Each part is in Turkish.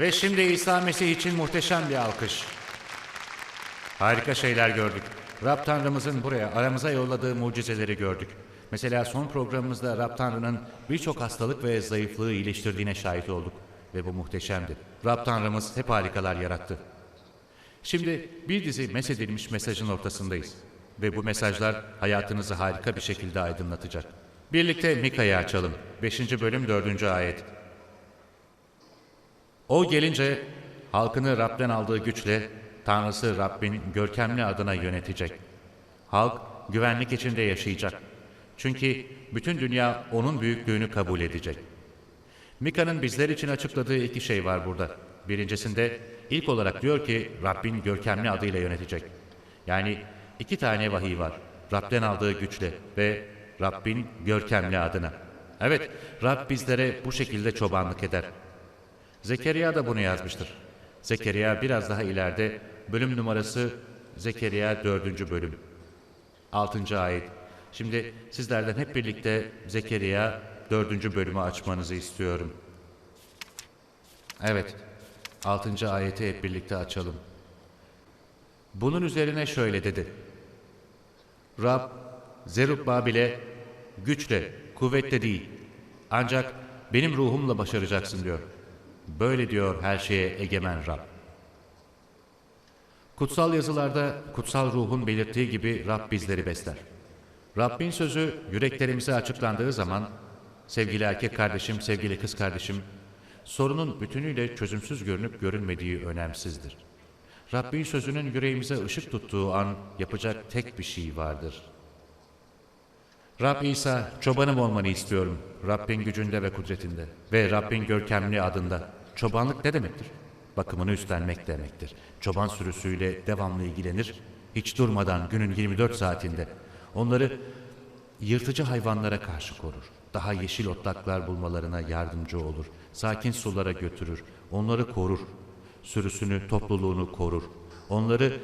Ve şimdi İsa Mesih için muhteşem bir alkış. Harika şeyler gördük. Rab Tanrımızın buraya aramıza yolladığı mucizeleri gördük. Mesela son programımızda Rab Tanrı'nın birçok hastalık ve zayıflığı iyileştirdiğine şahit olduk. Ve bu muhteşemdi. Rab Tanrımız hep harikalar yarattı. Şimdi bir dizi mesedilmiş mesajın ortasındayız. Ve bu mesajlar hayatınızı harika bir şekilde aydınlatacak. Birlikte Mika'yı açalım. 5. bölüm 4. ayet. O gelince halkını Rab'den aldığı güçle Tanrısı Rabbin görkemli adına yönetecek. Halk güvenlik içinde yaşayacak. Çünkü bütün dünya onun büyüklüğünü kabul edecek. Mika'nın bizler için açıkladığı iki şey var burada. Birincisinde ilk olarak diyor ki Rabbin görkemli adıyla yönetecek. Yani iki tane vahiy var. Rab'den aldığı güçle ve Rabbin görkemli adına. Evet, Rab bizlere bu şekilde çobanlık eder. Zekeriya da bunu yazmıştır. Zekeriya biraz daha ileride bölüm numarası Zekeriya 4. bölüm. 6. ayet. Şimdi sizlerden hep birlikte Zekeriya 4. bölümü açmanızı istiyorum. Evet. 6. ayeti hep birlikte açalım. Bunun üzerine şöyle dedi. Rab Zerubbabil'e güçle, kuvvetle değil ancak benim ruhumla başaracaksın diyor. Böyle diyor her şeye egemen Rab. Kutsal yazılarda kutsal ruhun belirttiği gibi Rab bizleri besler. Rabbin sözü yüreklerimize açıklandığı zaman sevgili erkek kardeşim, sevgili kız kardeşim, sorunun bütünüyle çözümsüz görünüp görünmediği önemsizdir. Rabbin sözünün yüreğimize ışık tuttuğu an yapacak tek bir şey vardır. Rab İsa, çobanım olmanı istiyorum. Rabbin gücünde ve kudretinde ve Rabbin görkemli adında. Çobanlık ne demektir? Bakımını üstlenmek demektir. Çoban sürüsüyle devamlı ilgilenir, hiç durmadan günün 24 saatinde. Onları yırtıcı hayvanlara karşı korur. Daha yeşil otlaklar bulmalarına yardımcı olur. Sakin sulara götürür. Onları korur. Sürüsünü, topluluğunu korur. Onları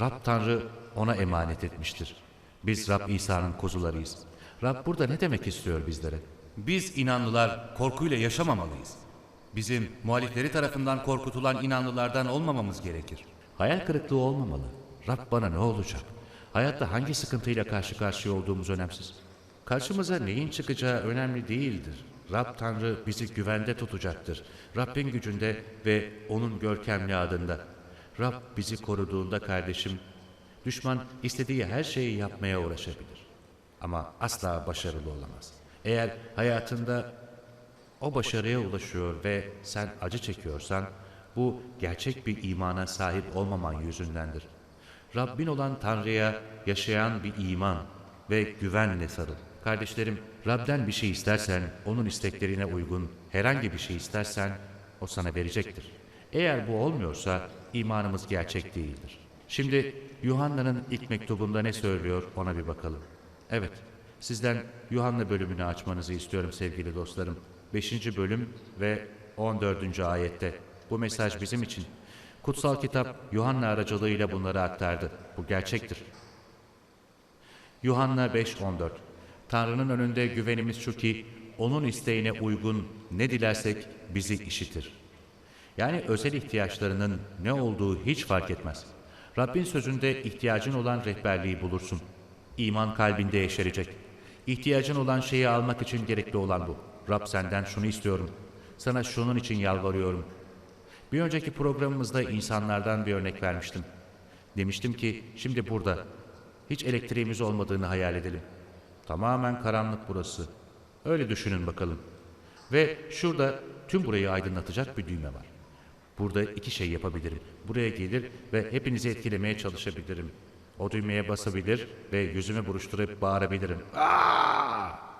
Rab Tanrı ona emanet etmiştir. Biz Rab İsa'nın kuzularıyız. Rab burada ne demek istiyor bizlere? Biz inanlılar korkuyla yaşamamalıyız. Bizim muhalifleri tarafından korkutulan inanlılardan olmamamız gerekir. Hayal kırıklığı olmamalı. Rab bana ne olacak? Hayatta hangi sıkıntıyla karşı karşıya olduğumuz önemsiz. Karşımıza neyin çıkacağı önemli değildir. Rab Tanrı bizi güvende tutacaktır. Rabbin gücünde ve onun görkemli adında. Rab bizi koruduğunda kardeşim, düşman istediği her şeyi yapmaya uğraşabilir. Ama asla başarılı olamaz. Eğer hayatında o başarıya ulaşıyor ve sen acı çekiyorsan bu gerçek bir imana sahip olmaman yüzündendir. Rabbin olan Tanrı'ya yaşayan bir iman ve güvenle sarıl. Kardeşlerim, Rab'den bir şey istersen, onun isteklerine uygun herhangi bir şey istersen, o sana verecektir. Eğer bu olmuyorsa, imanımız gerçek değildir. Şimdi Yuhanna'nın ilk mektubunda ne söylüyor ona bir bakalım. Evet, sizden Yuhanna bölümünü açmanızı istiyorum sevgili dostlarım. 5. bölüm ve 14. ayette. Bu mesaj bizim için. Kutsal kitap Yuhanna aracılığıyla bunları aktardı. Bu gerçektir. Yuhanna 5.14 Tanrı'nın önünde güvenimiz şu ki onun isteğine uygun ne dilersek bizi işitir. Yani özel ihtiyaçlarının ne olduğu hiç fark etmez. Rabbin sözünde ihtiyacın olan rehberliği bulursun. İman kalbinde yeşerecek. İhtiyacın olan şeyi almak için gerekli olan bu. Rab senden şunu istiyorum. Sana şunun için yalvarıyorum. Bir önceki programımızda insanlardan bir örnek vermiştim. Demiştim ki şimdi burada hiç elektriğimiz olmadığını hayal edelim. Tamamen karanlık burası. Öyle düşünün bakalım. Ve şurada tüm burayı aydınlatacak bir düğme var. Burada iki şey yapabilirim. Buraya gelir ve hepinizi etkilemeye çalışabilirim. O düğmeye basabilir ve yüzümü buruşturup bağırabilirim. Aa!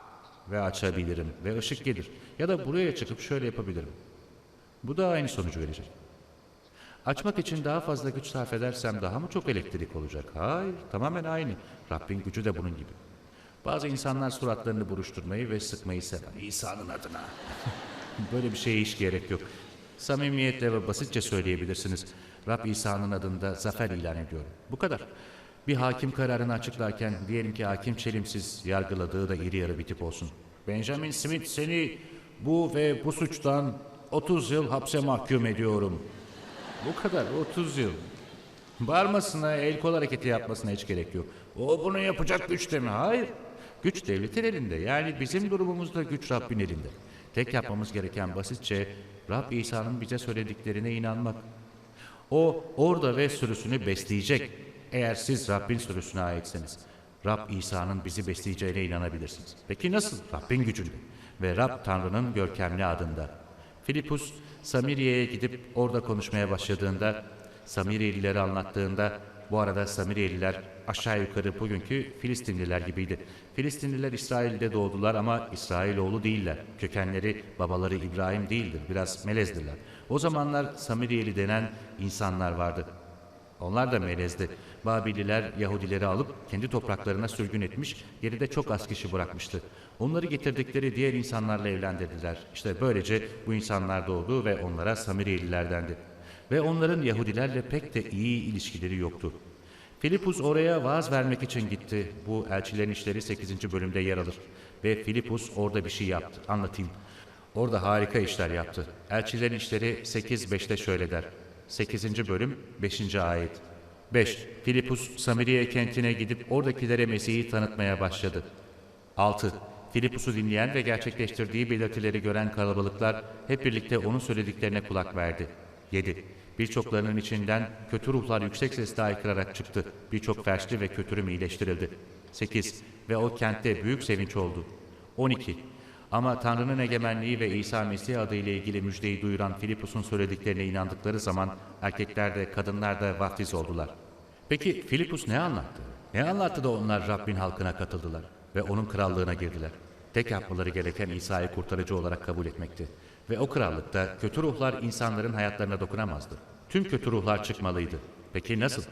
Ve açabilirim ve ışık gelir. Ya da buraya çıkıp şöyle yapabilirim. Bu da aynı sonucu verecek. Açmak için daha fazla güç sarf edersem daha mı çok elektrik olacak? Hayır, tamamen aynı. Rabbin gücü de bunun gibi. Bazı insanlar suratlarını buruşturmayı ve sıkmayı sever. İsa'nın adına. Böyle bir şeye hiç gerek yok. Samimiyetle ve basitçe söyleyebilirsiniz. Rab İsa'nın adında zafer ilan ediyorum. Bu kadar. Bir hakim kararını açıklarken diyelim ki hakim çelimsiz yargıladığı da iri yarı bir tip olsun. Benjamin Smith seni bu ve bu suçtan 30 yıl hapse mahkum ediyorum. Bu kadar 30 yıl. Bağırmasına, el kol hareketi yapmasına hiç gerek yok. O bunu yapacak güçte mi? Hayır. Güç devletin elinde. Yani bizim durumumuzda güç Rabbin elinde. Tek yapmamız gereken basitçe Rab İsa'nın bize söylediklerine inanmak. O orada ve sürüsünü besleyecek. Eğer siz Rabbin sürüsüne aitseniz. Rab İsa'nın bizi besleyeceğine inanabilirsiniz. Peki nasıl? Rabbin gücünde. Ve Rab Tanrı'nın görkemli adında. Filipus Samiriye'ye gidip orada konuşmaya başladığında, Samiriyelileri anlattığında, bu arada Samiriyeliler aşağı yukarı bugünkü Filistinliler gibiydi. Filistinliler İsrail'de doğdular ama İsrailoğlu değiller. Kökenleri babaları İbrahim değildir, biraz melezdirler. O zamanlar Samiriyeli denen insanlar vardı. Onlar da melezdi. Babililer Yahudileri alıp kendi topraklarına sürgün etmiş, geride çok az kişi bırakmıştı. Onları getirdikleri diğer insanlarla evlendirdiler. İşte böylece bu insanlar doğdu ve onlara Samiriyeliler dendi. Ve onların Yahudilerle pek de iyi ilişkileri yoktu. Filipus oraya vaaz vermek için gitti. Bu Elçilerin İşleri 8. bölümde yer alır. Ve Filipus orada bir şey yaptı. Anlatayım. Orada harika işler yaptı. Elçilerin İşleri 8-5'te şöyle der. 8. bölüm 5. ayet. 5. Filipus Samiriye kentine gidip oradakilere Mesih'i tanıtmaya başladı. 6. Filipus'u dinleyen ve gerçekleştirdiği belirtileri gören kalabalıklar hep birlikte onun söylediklerine kulak verdi. 7. Birçoklarının içinden kötü ruhlar yüksek sesle haykırarak çıktı. Birçok felçli ve kötürüm iyileştirildi. 8. Ve o kentte büyük sevinç oldu. 12. Ama Tanrı'nın egemenliği ve İsa Mesih adıyla ilgili müjdeyi duyuran Filipus'un söylediklerine inandıkları zaman erkekler de kadınlar da vaftiz oldular. Peki Filipus ne anlattı? Ne anlattı da onlar Rabbin halkına katıldılar ve onun krallığına girdiler? Tek yapmaları gereken İsa'yı kurtarıcı olarak kabul etmekti. Ve o krallıkta kötü ruhlar insanların hayatlarına dokunamazdı. Tüm kötü ruhlar çıkmalıydı. Peki nasıl?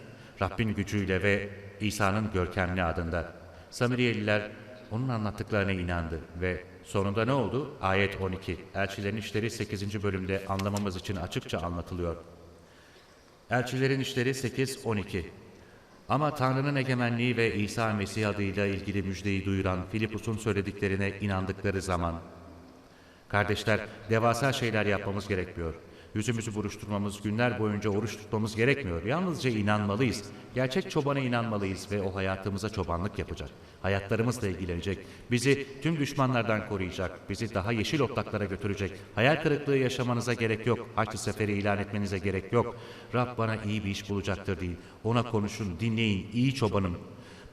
Rabbin gücüyle ve İsa'nın görkemli adında. Samiriyeliler onun anlattıklarına inandı ve sonunda ne oldu? Ayet 12. Elçilerin İşleri 8. bölümde anlamamız için açıkça anlatılıyor. Elçilerin İşleri 8-12 Ama Tanrı'nın egemenliği ve İsa Mesih adıyla ilgili müjdeyi duyuran Filipus'un söylediklerine inandıkları zaman Kardeşler, devasa şeyler yapmamız gerekmiyor. Yüzümüzü buruşturmamız, günler boyunca oruç tutmamız gerekmiyor. Yalnızca inanmalıyız. Gerçek çobana inanmalıyız ve o hayatımıza çobanlık yapacak. Hayatlarımızla ilgilenecek. Bizi tüm düşmanlardan koruyacak. Bizi daha yeşil otlaklara götürecek. Hayal kırıklığı yaşamanıza gerek yok. Haçlı seferi ilan etmenize gerek yok. Rab bana iyi bir iş bulacaktır değil. Ona konuşun, dinleyin. İyi çobanım.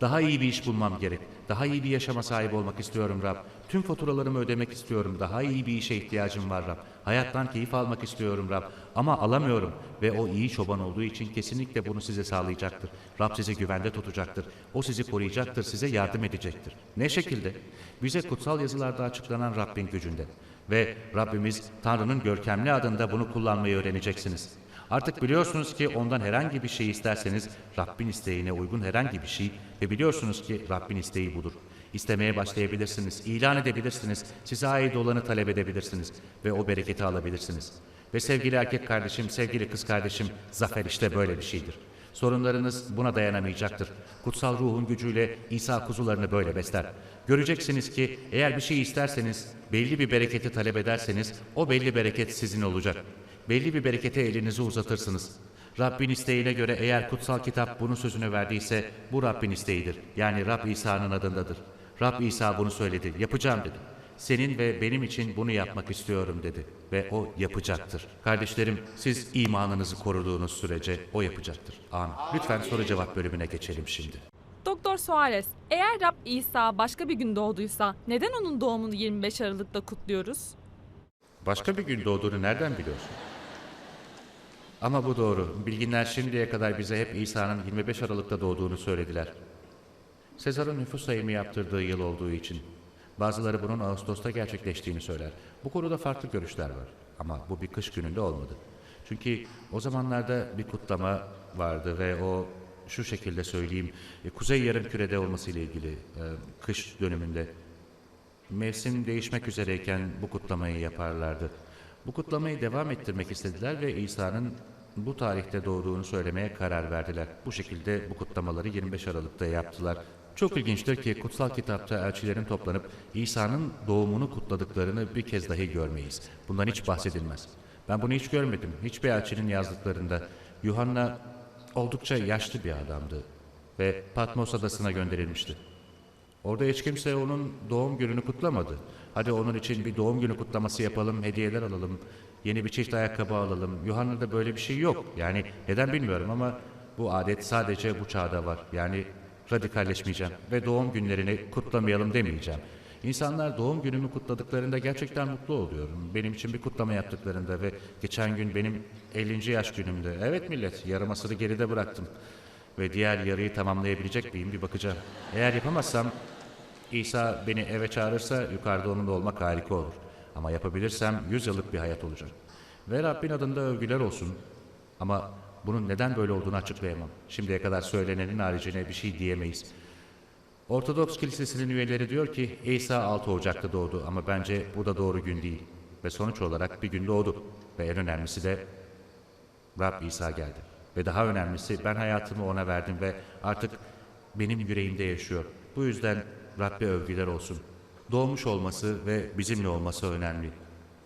Daha iyi bir iş bulmam gerek. Daha iyi bir yaşama sahip olmak istiyorum Rab. Tüm faturalarımı ödemek istiyorum. Daha iyi bir işe ihtiyacım var Rab. Hayattan keyif almak istiyorum Rab. Ama alamıyorum. Ve o iyi çoban olduğu için kesinlikle bunu size sağlayacaktır. Rab sizi güvende tutacaktır. O sizi koruyacaktır, size yardım edecektir. Ne şekilde? Bize kutsal yazılarda açıklanan Rabbin gücünde. Ve Rabbimiz Tanrı'nın görkemli adında bunu kullanmayı öğreneceksiniz. Artık biliyorsunuz ki ondan herhangi bir şey isterseniz Rabbin isteğine uygun herhangi bir şey ve biliyorsunuz ki Rabbin isteği budur. İstemeye başlayabilirsiniz, ilan edebilirsiniz, size ait olanı talep edebilirsiniz ve o bereketi alabilirsiniz. Ve sevgili erkek kardeşim, sevgili kız kardeşim, zafer işte böyle bir şeydir. Sorunlarınız buna dayanamayacaktır. Kutsal ruhun gücüyle İsa kuzularını böyle besler. Göreceksiniz ki eğer bir şey isterseniz, belli bir bereketi talep ederseniz o belli bereket sizin olacak. Belli bir berekete elinizi uzatırsınız. Rabbin isteğine göre eğer kutsal kitap bunun sözünü verdiyse bu Rabbin isteğidir. Yani Rab İsa'nın adındadır. Rab İsa bunu söyledi. Yapacağım dedi. Senin ve benim için bunu yapmak istiyorum dedi. Ve o yapacaktır. Kardeşlerim siz imanınızı koruduğunuz sürece o yapacaktır. Amin. Lütfen soru cevap bölümüne geçelim şimdi. Doktor Suarez, eğer Rab İsa başka bir gün doğduysa neden onun doğumunu 25 Aralık'ta kutluyoruz? Başka bir gün doğduğunu nereden biliyorsun? Ama bu doğru. Bilginler şimdiye kadar bize hep İsa'nın 25 Aralık'ta doğduğunu söylediler. Sezar'ın nüfus sayımı yaptırdığı yıl olduğu için. Bazıları bunun Ağustos'ta gerçekleştiğini söyler. Bu konuda farklı görüşler var. Ama bu bir kış gününde olmadı. Çünkü o zamanlarda bir kutlama vardı ve o şu şekilde söyleyeyim, e, Kuzey Yarımküre'de olması ile ilgili e, kış döneminde Mevsim değişmek üzereyken bu kutlamayı yaparlardı. Bu kutlamayı devam ettirmek istediler ve İsa'nın bu tarihte doğduğunu söylemeye karar verdiler. Bu şekilde bu kutlamaları 25 Aralık'ta yaptılar Çok ilginçtir ki kutsal kitapta elçilerin toplanıp İsa'nın doğumunu kutladıklarını bir kez dahi görmeyiz. Bundan hiç bahsedilmez. Ben bunu hiç görmedim. Hiçbir elçinin yazdıklarında. Yuhanna oldukça yaşlı bir adamdı ve Patmos adasına gönderilmişti. Orada hiç kimse onun doğum gününü kutlamadı. Hadi onun için bir doğum günü kutlaması yapalım, hediyeler alalım, yeni bir çift ayakkabı alalım. Yuhanna'da böyle bir şey yok. Yani neden bilmiyorum ama bu adet sadece bu çağda var. Yani radikalleşmeyeceğim ve doğum günlerini kutlamayalım demeyeceğim. İnsanlar doğum günümü kutladıklarında gerçekten mutlu oluyorum. Benim için bir kutlama yaptıklarında ve geçen gün benim 50. yaş günümdü. Evet millet, yarım asırı geride bıraktım. Ve diğer yarıyı tamamlayabilecek miyim bir bakacağım. Eğer yapamazsam İsa beni eve çağırırsa yukarıda onunla olmak harika olur. Ama yapabilirsem 100 yıllık bir hayat olacak. Ve Rabbin adında övgüler olsun. Ama bunun neden böyle olduğunu açıklayamam. Şimdiye kadar söylenenin haricine bir şey diyemeyiz. Ortodoks Kilisesi'nin üyeleri diyor ki İsa 6 Ocak'ta doğdu ama bence bu da doğru gün değil. Ve sonuç olarak bir gün doğdu. Ve en önemlisi de Rab İsa geldi. Ve daha önemlisi ben hayatımı ona verdim ve artık benim yüreğimde yaşıyor. Bu yüzden Rabbe övgüler olsun. Doğmuş olması ve bizimle olması önemli.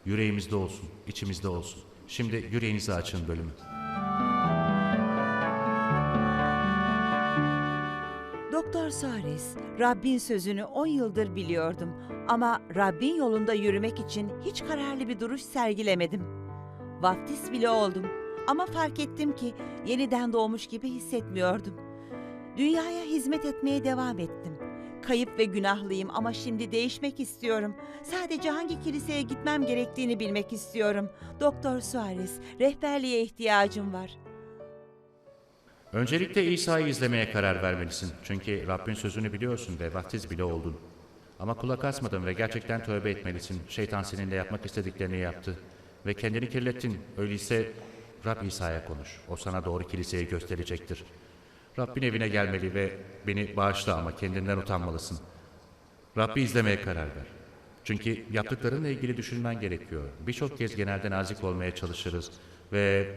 Yüreğimizde olsun, içimizde olsun. Şimdi yüreğinizi açın bölümü. Doktor Suarez, Rabbin sözünü 10 yıldır biliyordum ama Rabbin yolunda yürümek için hiç kararlı bir duruş sergilemedim. Vaftiz bile oldum ama fark ettim ki yeniden doğmuş gibi hissetmiyordum. Dünyaya hizmet etmeye devam ettim. Kayıp ve günahlıyım ama şimdi değişmek istiyorum. Sadece hangi kiliseye gitmem gerektiğini bilmek istiyorum. Doktor Suarez, rehberliğe ihtiyacım var. Öncelikle İsa'yı izlemeye karar vermelisin. Çünkü Rabbin sözünü biliyorsun ve vaftiz bile oldun. Ama kulak asmadın ve gerçekten tövbe etmelisin. Şeytan seninle yapmak istediklerini yaptı. Ve kendini kirlettin. Öyleyse Rab İsa'ya konuş. O sana doğru kiliseyi gösterecektir. Rabbin evine gelmeli ve beni bağışla ama kendinden utanmalısın. Rabbi izlemeye karar ver. Çünkü yaptıklarınla ilgili düşünmen gerekiyor. Birçok kez genelde nazik olmaya çalışırız ve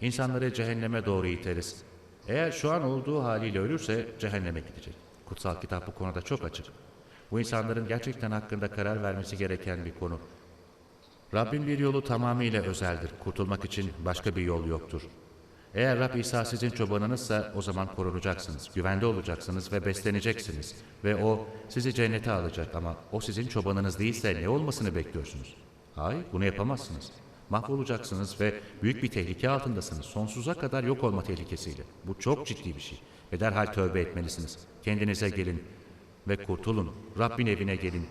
insanları cehenneme doğru iteriz. Eğer şu an olduğu haliyle ölürse cehenneme gidecek. Kutsal kitap bu konuda çok açık. Bu insanların gerçekten hakkında karar vermesi gereken bir konu. Rabbin bir yolu tamamıyla özeldir. Kurtulmak için başka bir yol yoktur. Eğer Rab İsa sizin çobanınızsa o zaman korunacaksınız, güvende olacaksınız ve besleneceksiniz. Ve o sizi cennete alacak ama o sizin çobanınız değilse ne olmasını bekliyorsunuz? Hayır, bunu yapamazsınız. Mahvolacaksınız ve büyük bir tehlike altındasınız. Sonsuza kadar yok olma tehlikesiyle. Bu çok ciddi bir şey. Ve derhal tövbe etmelisiniz. Kendinize gelin ve kurtulun. Rabbin evine gelin.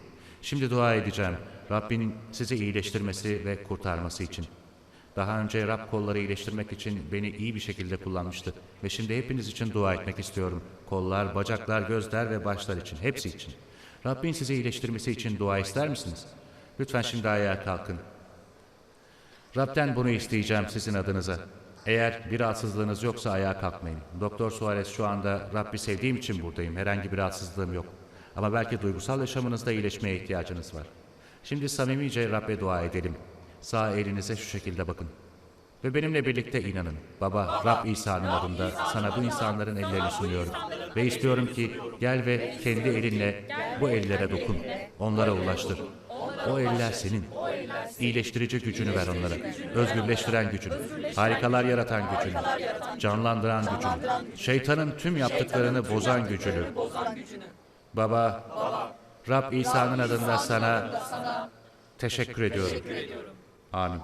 Şimdi dua edeceğim. Rabbinin sizi iyileştirmesi ve kurtarması için. Daha önce Rab kolları iyileştirmek için beni iyi bir şekilde kullanmıştı. Ve şimdi hepiniz için dua etmek istiyorum. Kollar, bacaklar, gözler ve başlar için. Hepsi için. Rabbin sizi iyileştirmesi için dua ister misiniz? Lütfen şimdi ayağa kalkın. Rab'den bunu isteyeceğim sizin adınıza. Eğer bir rahatsızlığınız yoksa ayağa kalkmayın. Doktor Suarez şu anda Rabbi sevdiğim için buradayım. Herhangi bir rahatsızlığım yok. Ama belki duygusal yaşamınızda iyileşmeye ihtiyacınız var. Şimdi samimice Rab'be dua edelim. Sağ elinize şu şekilde bakın. Ve benimle birlikte inanın. Baba, Rab İsa'nın adında sana bu insanların ellerini sunuyorum. Ve istiyorum ki gel ve kendi elinle bu ellere dokun. Onlara ulaştır. O eller senin. İyileştirici gücünü ver onlara. Özgürleştiren gücünü. Harikalar yaratan gücünü. Canlandıran gücünü. Şeytanın tüm yaptıklarını bozan gücünü. Baba, Rab İsa'nın adında sana teşekkür ediyorum. Amin.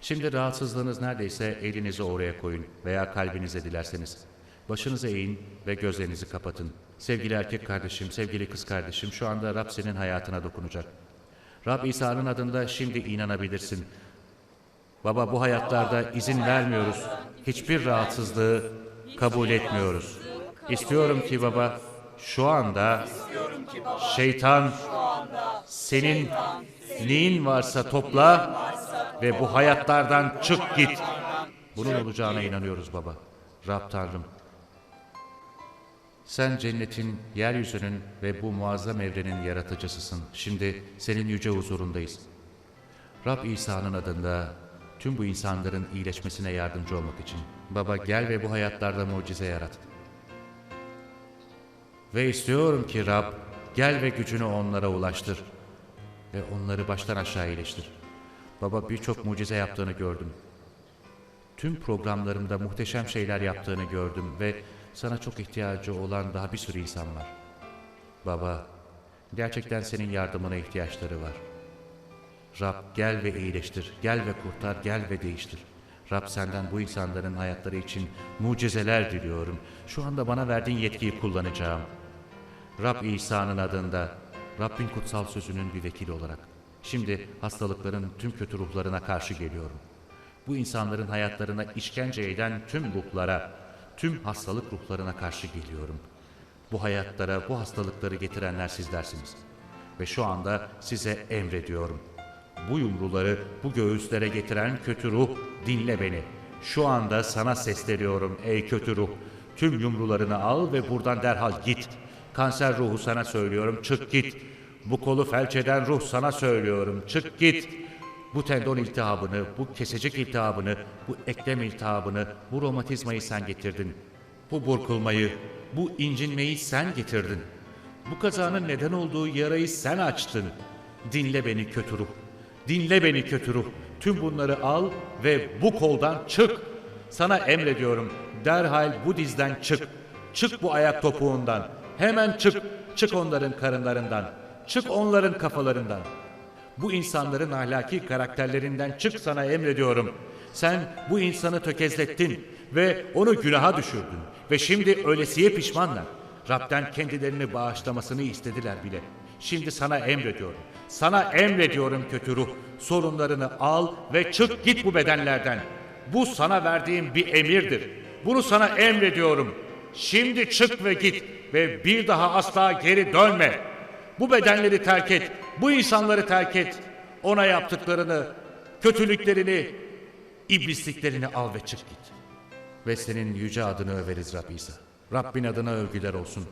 Şimdi rahatsızlığınız neredeyse elinizi oraya koyun veya kalbinize dilerseniz. Başınızı eğin ve gözlerinizi kapatın. Sevgili erkek kardeşim, sevgili kız kardeşim şu anda Rab senin hayatına dokunacak. Rab İsa'nın adında şimdi inanabilirsin. Baba bu hayatlarda izin vermiyoruz. Hiçbir rahatsızlığı kabul etmiyoruz. İstiyorum ki baba şu anda şeytan senin neyin varsa topla ve bu hayatlardan çık git. Bunun olacağına inanıyoruz baba. Rab Tanrım. Sen cennetin, yeryüzünün ve bu muazzam evrenin yaratıcısısın. Şimdi senin yüce huzurundayız. Rab İsa'nın adında tüm bu insanların iyileşmesine yardımcı olmak için. Baba gel ve bu hayatlarda mucize yarat. Ve istiyorum ki Rab gel ve gücünü onlara ulaştır. Ve onları baştan aşağı iyileştir. Baba birçok mucize yaptığını gördüm. Tüm programlarımda muhteşem şeyler yaptığını gördüm ve sana çok ihtiyacı olan daha bir sürü insan var. Baba, gerçekten senin yardımına ihtiyaçları var. Rab gel ve iyileştir, gel ve kurtar, gel ve değiştir. Rab senden bu insanların hayatları için mucizeler diliyorum. Şu anda bana verdiğin yetkiyi kullanacağım. Rab İsa'nın adında, Rabbin kutsal sözünün bir vekili olarak. Şimdi hastalıkların tüm kötü ruhlarına karşı geliyorum. Bu insanların hayatlarına işkence eden tüm ruhlara, tüm hastalık ruhlarına karşı geliyorum. Bu hayatlara, bu hastalıkları getirenler sizlersiniz. Ve şu anda size emrediyorum. Bu yumruları bu göğüslere getiren kötü ruh dinle beni. Şu anda sana sesleniyorum ey kötü ruh. Tüm yumrularını al ve buradan derhal git. Kanser ruhu sana söylüyorum çık git. Bu kolu felç eden ruh sana söylüyorum çık git. Bu tendon iltihabını, bu kesecik iltihabını, bu eklem iltihabını, bu romatizmayı sen getirdin. Bu burkulmayı, bu incinmeyi sen getirdin. Bu kazanın neden olduğu yarayı sen açtın. Dinle beni kötü ruh. Dinle beni kötü ruh. Tüm bunları al ve bu koldan çık. Sana emrediyorum. Derhal bu dizden çık. Çık bu ayak topuğundan. Hemen çık. Çık onların karınlarından. Çık onların kafalarından. Bu insanların ahlaki karakterlerinden çık sana emrediyorum. Sen bu insanı tökezlettin ve onu günaha düşürdün. Ve şimdi öylesiye pişmanlar. Rab'den kendilerini bağışlamasını istediler bile. Şimdi sana emrediyorum. Sana emrediyorum kötü ruh. Sorunlarını al ve çık git bu bedenlerden. Bu sana verdiğim bir emirdir. Bunu sana emrediyorum. Şimdi çık ve git ve bir daha asla geri dönme. Bu bedenleri terk et. Bu insanları terk et. Ona yaptıklarını, kötülüklerini, iblisliklerini al ve çık git. Ve senin yüce adını överiz Rab İsa. Rabbin adına övgüler olsun.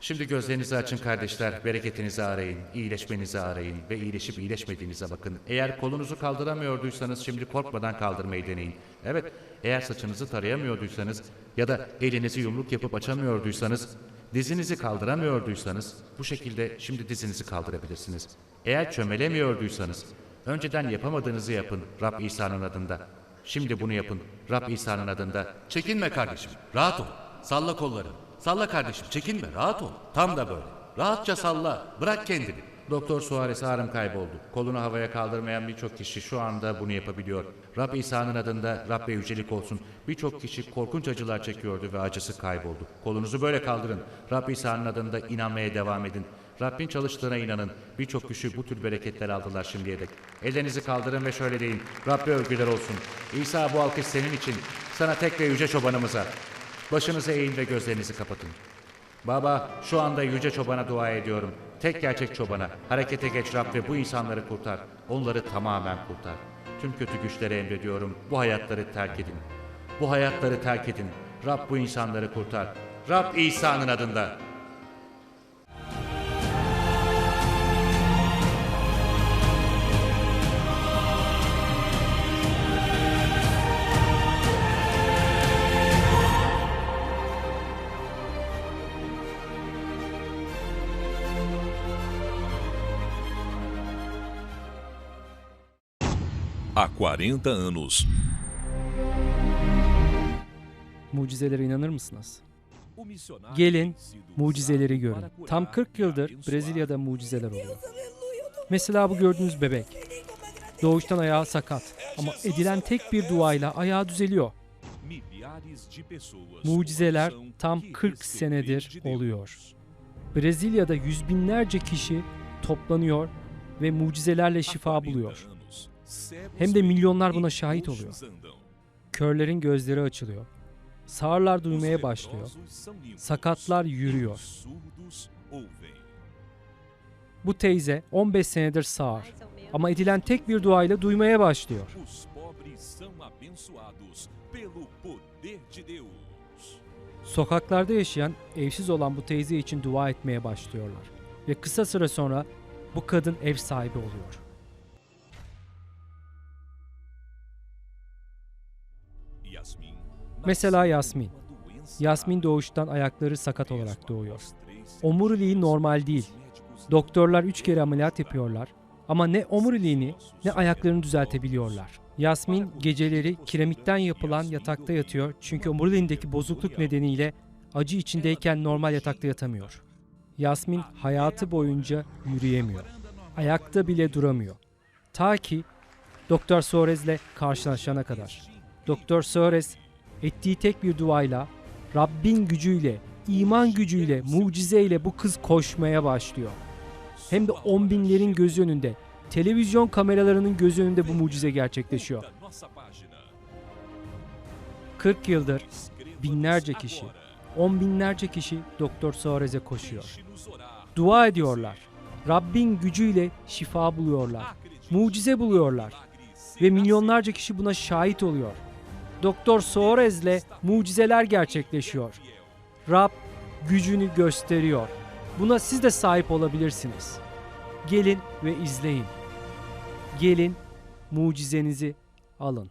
Şimdi gözlerinizi açın kardeşler, bereketinizi arayın, iyileşmenizi arayın ve iyileşip iyileşmediğinize bakın. Eğer kolunuzu kaldıramıyorduysanız şimdi korkmadan kaldırmayı deneyin. Evet, eğer saçınızı tarayamıyorduysanız ya da elinizi yumruk yapıp açamıyorduysanız, dizinizi kaldıramıyorduysanız bu şekilde şimdi dizinizi kaldırabilirsiniz. Eğer çömelemiyorduysanız, önceden yapamadığınızı yapın Rab İsa'nın adında. Şimdi bunu yapın Rab İsa'nın adında. Çekinme kardeşim. Rahat ol. Salla kolları. Salla kardeşim. Çekinme. Rahat ol. Tam da böyle. Rahatça salla. Bırak kendini. Doktor Suarez ağrım kayboldu. Kolunu havaya kaldırmayan birçok kişi şu anda bunu yapabiliyor. Rab İsa'nın adında Rabbe yücelik olsun. Birçok kişi korkunç acılar çekiyordu ve acısı kayboldu. Kolunuzu böyle kaldırın. Rab İsa'nın adında inanmaya devam edin. Rabbin çalıştığına inanın. Birçok kişi bu tür bereketler aldılar şimdiye dek. Ellerinizi kaldırın ve şöyle deyin. Rabbe övgüler olsun. İsa bu alkış senin için. Sana tek ve yüce çobanımıza. Başınızı eğin ve gözlerinizi kapatın. Baba şu anda yüce çobana dua ediyorum. Tek gerçek çobana. Harekete geç Rab ve bu insanları kurtar. Onları tamamen kurtar. Tüm kötü güçlere emrediyorum. Bu hayatları terk edin. Bu hayatları terk edin. Rab bu insanları kurtar. Rab İsa'nın adında. Há 40 anos, Mucizelere inanır mısınız? Gelin, mucizeleri görün. Tam 40 yıldır Brezilya'da mucizeler oluyor. Mesela bu gördüğünüz bebek. Doğuştan ayağı sakat ama edilen tek bir duayla ayağı düzeliyor. Mucizeler tam 40 senedir oluyor. Brezilya'da yüz binlerce kişi toplanıyor ve mucizelerle şifa buluyor. Hem de milyonlar buna şahit oluyor. Körlerin gözleri açılıyor. Sağırlar duymaya başlıyor. Sakatlar yürüyor. Bu teyze 15 senedir sağır ama edilen tek bir duayla duymaya başlıyor. Sokaklarda yaşayan, evsiz olan bu teyze için dua etmeye başlıyorlar. Ve kısa süre sonra bu kadın ev sahibi oluyor. Mesela Yasmin. Yasmin doğuştan ayakları sakat olarak doğuyor. omuriliği normal değil. Doktorlar üç kere ameliyat yapıyorlar ama ne omuriliğini ne ayaklarını düzeltebiliyorlar. Yasmin geceleri kiremitten yapılan yatakta yatıyor çünkü omuriliğindeki bozukluk nedeniyle acı içindeyken normal yatakta yatamıyor. Yasmin hayatı boyunca yürüyemiyor. Ayakta bile duramıyor. Ta ki Doktor Suarez'le karşılaşana kadar. Doktor Suarez ettiği tek bir duayla Rabbin gücüyle, iman gücüyle, mucizeyle bu kız koşmaya başlıyor. Hem de on binlerin gözü önünde, televizyon kameralarının gözü önünde bu mucize gerçekleşiyor. Da nossa página. 40 yıldır binlerce kişi, on binlerce kişi Doktor Suarez'e koşuyor. Dua ediyorlar. Rabbin gücüyle şifa buluyorlar. Mucize buluyorlar. Ve milyonlarca kişi buna şahit oluyor. Doktor Suarez'le mucizeler gerçekleşiyor. Rab gücünü gösteriyor. Buna siz de sahip olabilirsiniz. Gelin ve izleyin. Gelin mucizenizi alın.